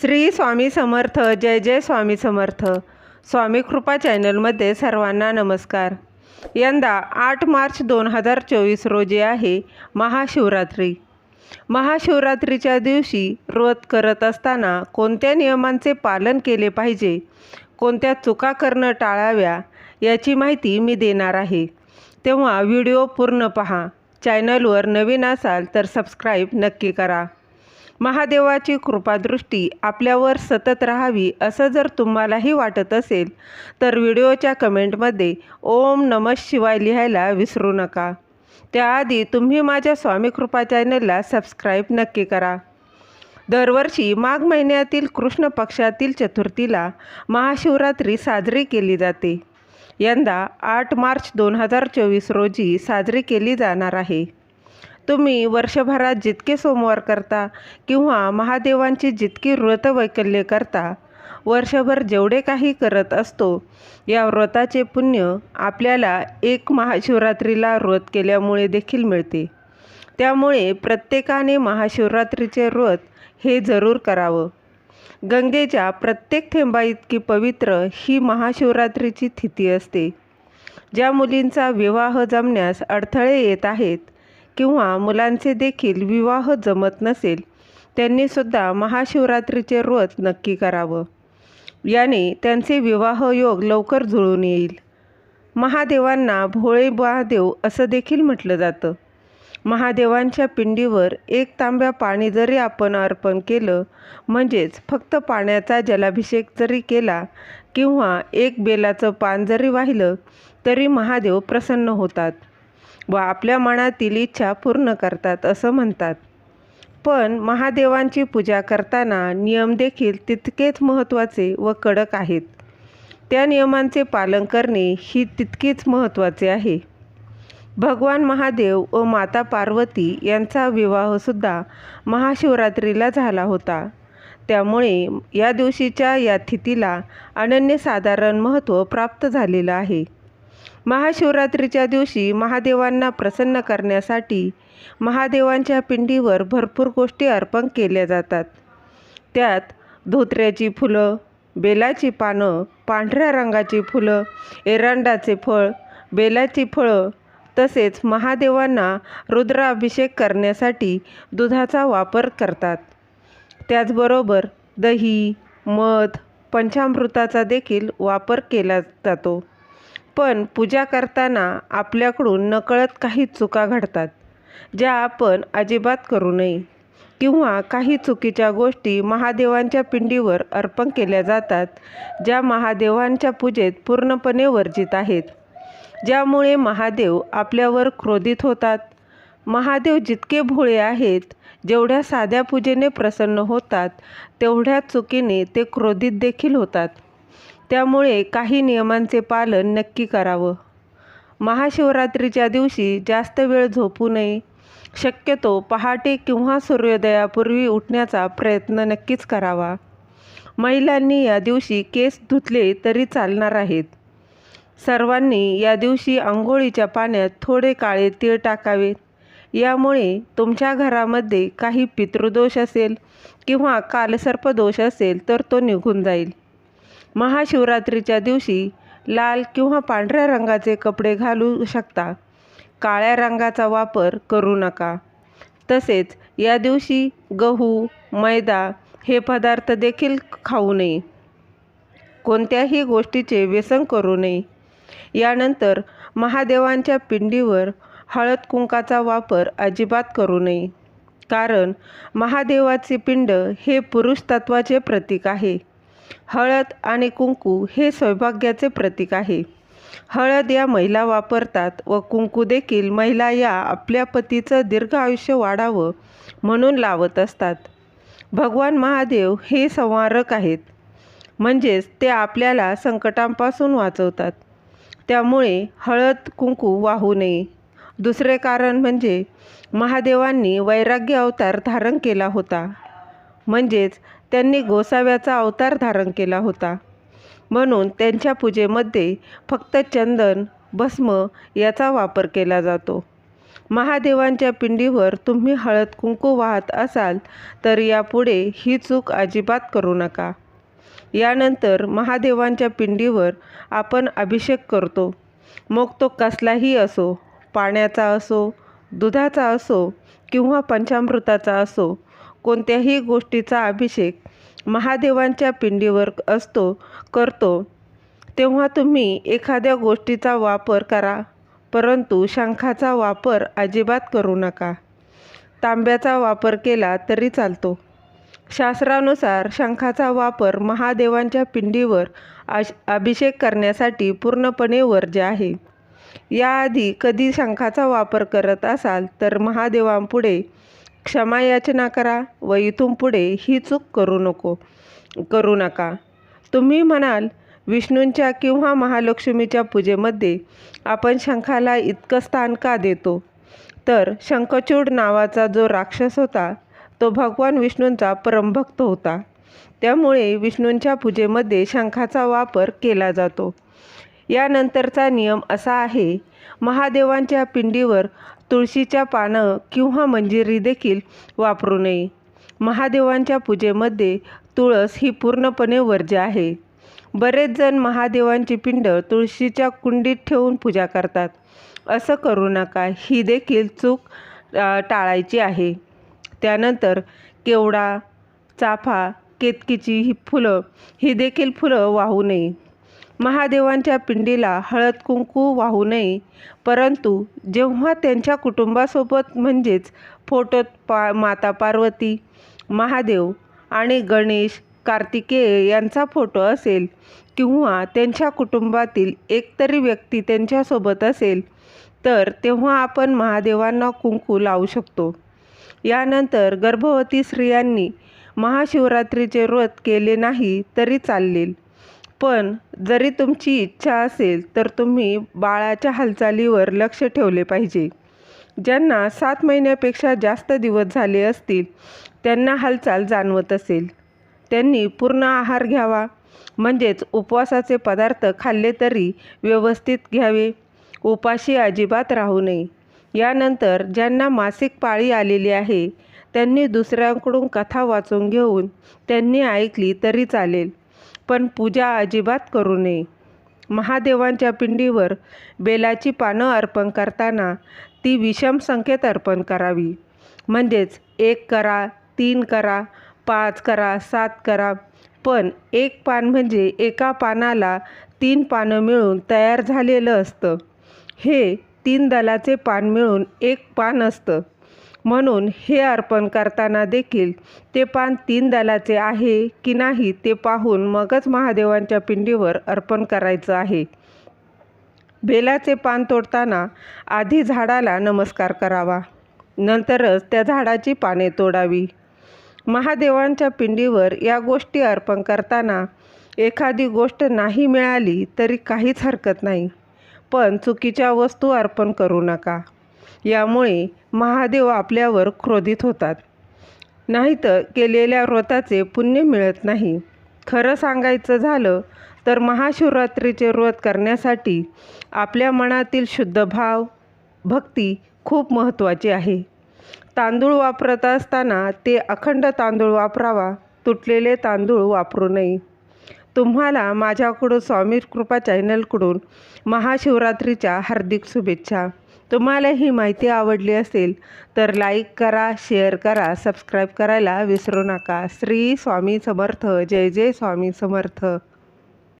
श्री स्वामी समर्थ जय जय स्वामी समर्थ. स्वामी कृपा चॅनलमध्ये सर्वांना नमस्कार. यंदा आठ मार्च दोन हजार चोवीस रोजी आहे महाशिवरात्री. महाशिवरात्रीच्या दिवशी व्रत करत असताना कोणत्या नियमांचे पालन केले पाहिजे? कोणत्या चुका करणं टाळाव्या? याची माहिती मी देणार आहे. तेव्हा व्हिडिओ पूर्ण पहा. चॅनलवर नवीन असाल तर सबस्क्राईब नक्की करा. महादेवाची कृपादृष्टी आपल्यावर सतत राहावी असं जर तुम्हालाही वाटत असेल तर व्हिडिओच्या कमेंटमध्ये ओम नम शिवाय लिहायला विसरू नका. त्याआधी तुम्ही माझ्या स्वामी कृपा चॅनलला सबस्क्राईब नक्की करा. दरवर्षी माघ महिन्यातील कृष्ण पक्षातील चतुर्थीला महाशिवरात्री साजरी केली जाते. यंदा आठ मार्च दोन हजार चोवीस रोजी साजरी केली जाणार आहे. तुम्ही वर्षभरात जितके सोमवार करता किंवा महादेवांची जितकी व्रतवैकल्ये करता वर्षभर जेवढे काही करत असतो या व्रताचे पुण्य आपल्याला एक महाशिवरात्रीला व्रत केल्यामुळे देखील मिळते. त्यामुळे प्रत्येकाने महाशिवरात्रीचे व्रत हे जरूर करावं. गंगेच्या प्रत्येक थेंबाइतकी पवित्र ही महाशिवरात्रीची तिथी असते. ज्या मुलींचा विवाह जमण्यास अडथळे येत आहेत किंवा मुलांचे देखील विवाह जमत नसेल त्यांनीसुद्धा महाशिवरात्रीचे व्रत नक्की करावं. याने त्यांचे विवाह योग लवकर जुळून येईल. महादेवांना भोळे महादेव असं देखील म्हटलं जातं. महादेवांच्या पिंडीवर एक तांब्या पाणी जरी आपण अर्पण केलं म्हणजेच फक्त पाण्याचा जलाभिषेक जरी केला किंवा एक बेलाचं पान जरी वाहिलं तरी महादेव प्रसन्न होतात. व आपल्या मनातील इच्छा पूर्ण करतात असं म्हणतात. पण महादेवांची पूजा करताना नियम देखील तितकेच महत्त्वाचे व कडक आहेत. त्या नियमांचे पालन करणे ही तितकीच महत्त्वाचे आहे. भगवान महादेव व माता पार्वती यांचा विवाहसुद्धा महाशिवरात्रीला झाला होता. त्यामुळे या दिवशीच्या या तिथीला अनन्यसाधारण महत्त्व प्राप्त झालेलं आहे. महाशिवरात्रीच्या दिवशी महादेवांना प्रसन्न करण्यासाठी महादेवांच्या पिंडीवर भरपूर गोष्टी अर्पण केल्या जातात. त्यात धोत्र्याची फुलं बेलाची पानं पांढऱ्या रंगाची फुलं एरंडाचे फळ बेलाची फळं तसेच महादेवांना रुद्राभिषेक करण्यासाठी दुधाचा वापर करतात. त्याचबरोबर दही मध पंचामृताचा देखील वापर केला जातो. पण पूजा करताना आपल्याकडून नकळत काही चुका घडतात ज्या आपण अजिबात करू नये. किंवा काही चुकीच्या गोष्टी महादेवांच्या पिंडीवर अर्पण केल्या जातात ज्या महादेवांच्या पूजेत पूर्णपणे वर्जित आहेत. ज्यामुळे महादेव आपल्यावर क्रोधित होतात. महादेव जितके भोळे आहेत जेवढ्या साध्या पूजेने प्रसन्न होतात तेवढ्या चुकीने ते क्रोधित देखील होतात. त्यामुळे काही नियमांचे पालन नक्की करावं. महाशिवरात्रीच्या दिवशी जास्त वेळ झोपू नये. शक्यतो पहाटे किंवा सूर्योदयापूर्वी उठण्याचा प्रयत्न नक्कीच करावा. महिलांनी या दिवशी केस धुतले तरी चालणार आहेत. सर्वांनी या दिवशी आंघोळीच्या पाण्यात थोडे काळे तीळ टाकावेत यामुळे तुमच्या घरामध्ये काही पितृदोष असेल किंवा कालसर्पदोष असेल तर तो निघून जाईल. महाशिवरात्रीच्या दिवशी लाल किंवा पांढऱ्या रंगाचे कपडे घालू शकता. काळ्या रंगाचा वापर करू नका. तसेच या दिवशी गहू मैदा हे पदार्थ देखील खाऊ नये. कोणत्याही गोष्टीचे व्यसन करू नये. यानंतर महादेवांच्या पिंडीवर हळद कुंकाचा वापर अजिबात करू नये. कारण महादेवाचे पिंड हे पुरुष तत्वाचे प्रतीक आहे. हळद आणि कुंकू हे सौभाग्याचे प्रतीक आहे. हळद या महिला वापरतात व कुंकू देखील महिला या आपल्या पतीचं दीर्घ आयुष्य वाढावं म्हणून लावत असतात. भगवान महादेव हे संवारक आहेत. म्हणजेच ते आपल्याला संकटांपासून वाचवतात. त्यामुळे हळद कुंकू वाहू नये. दुसरे कारण म्हणजे महादेवांनी वैराग्य अवतार धारण केला होता. म्हणजेच त्यांनी गोसाव्याचा अवतार धारण केला होता. म्हणून त्यांच्या पूजेमध्ये फक्त चंदन भस्म याचा वापर केला जातो. महादेवांच्या पिंडीवर तुम्ही हळद कुंकू वाहत असाल तर यापुढे ही चूक अजिबात करू नका. यानंतर महादेवांच्या पिंडीवर आपण अभिषेक करतो. मग तो कसलाही असो पाण्याचा असो दुधाचा असो किंवा पंचामृताचा असो कोणत्याही गोष्टीचा अभिषेक महादेवांच्या पिंडीवर असतो करतो. तेव्हा तुम्ही एखाद्या गोष्टीचा वापर करा परंतु शंखाचा वापर अजिबात करू नका. तांब्याचा वापर केला तरी चालतो. शास्त्रानुसार शंखाचा वापर महादेवांच्या पिंडीवर अश अभिषेक करण्यासाठी पूर्णपणे वर्ज्य आहे. याआधी कधी शंखाचा वापर करत असाल तर महादेवांपुढे क्षमायाचना करा व इथून पुढे ही चूक करू नको करू नका. तुम्ही म्हणाल विष्णूंच्या किंवा महालक्ष्मीच्या पूजेमध्ये आपण शंखाला इतकं स्थान का देतो? तर शंखचूड नावाचा जो राक्षस होता तो भगवान विष्णूंचा परमभक्त होता. त्यामुळे विष्णूंच्या पूजेमध्ये शंखाचा वापर केला जातो. यानंतरचा नियम असा आहे महादेवांच्या पिंडीवर तुळशीच्या पानं किंवा मंजिरी देखील वापरू नये. महादेवांच्या पूजेमध्ये तुळस ही पूर्णपणे वर्ज्य आहे. बरेच जण महादेवांची पिंड तुळशीच्या कुंडीत ठेवून पूजा करतात. असं करू नका ही देखील चूक टाळायची आहे. त्यानंतर केवडा चाफा केतकीची ही फुलं ही देखील फुलं वाहू नये. महादेवांच्या पिंडीला हळद कुंकू वाहू नये. परंतु जेव्हा त्यांच्या कुटुंबासोबत म्हणजेच फोटोत पा माता पार्वती महादेव आणि गणेश कार्तिकेय यांचा फोटो असेल किंवा त्यांच्या कुटुंबातील एकतरी व्यक्ती त्यांच्यासोबत असेल तर तेव्हा आपण महादेवांना कुंकू लावू शकतो. यानंतर गर्भवती स्त्रियांनी महाशिवरात्रीचे व्रत केले नाही तरी चालेल पण जरी तुमची इच्छा असेल तर तुम्ही बाळाच्या हालचालीवर लक्ष ठेवले पाहिजे. ज्यांना सात महिन्यापेक्षा जास्त दिवस झाले असतील त्यांना हालचाल जाणवत असेल. त्यांनी पूर्ण आहार घ्यावा म्हणजेच उपवासाचे पदार्थ खाल्ले तरी व्यवस्थित घ्यावे. उपाशी अजिबात राहू नये. यानंतर ज्यांना मासिक पाळी आलेली आहे त्यांनी दुसऱ्यांकडून कथा वाचून घेऊन त्यांनी ऐकली तरी चालेल. पण पूजा अजिबात करू नये. महादेवांच्या पिंडीवर बेलाची पानं अर्पण करताना ती विषम संख्येत अर्पण करावी. म्हणजेच एक करा तीन करा पाच करा सात करा. पण एक पान म्हणजे एका पानाला तीन पानं मिळून तयार झालेलं असतं. हे तीन दलाचे पान मिळून एक पान असतं. म्हणून हे अर्पण करताना देखील ते पान तीन दलाचे आहे की नाही ते पाहून मगच महादेवांच्या पिंडीवर अर्पण करायचं आहे. बेलाचे पान तोडताना आधी झाडाला नमस्कार करावा. नंतरच त्या झाडाची पाने तोडावी. महादेवांच्या पिंडीवर या गोष्टी अर्पण करताना एखादी गोष्ट नाही मिळाली तरी काहीच हरकत नाही. पण चुकीच्या वस्तू अर्पण करू नका. यामुळे महादेव आपल्यावर क्रोधित होतात. नाहीतर केलेल्या व्रताचे पुण्य मिळत नाही. खरं सांगायचं झालं तर महाशिवरात्रीचे व्रत करण्यासाठी आपल्या मनातील शुद्ध भाव भक्ती खूप महत्त्वाची आहे. तांदूळ वापरत असताना ते अखंड तांदूळ वापरावा तुटलेले तांदूळ वापरू नये. तुम्हाला माझ्याकडून स्वामी कृपा चॅनलकडून महाशिवरात्रीच्या हार्दिक शुभेच्छा. तुम्हाला ही माहिती आवडली असेल तर लाईक करा शेअर करा सबस्क्राईब करायला विसरू नका. श्री स्वामी समर्थ. जय जय स्वामी समर्थ.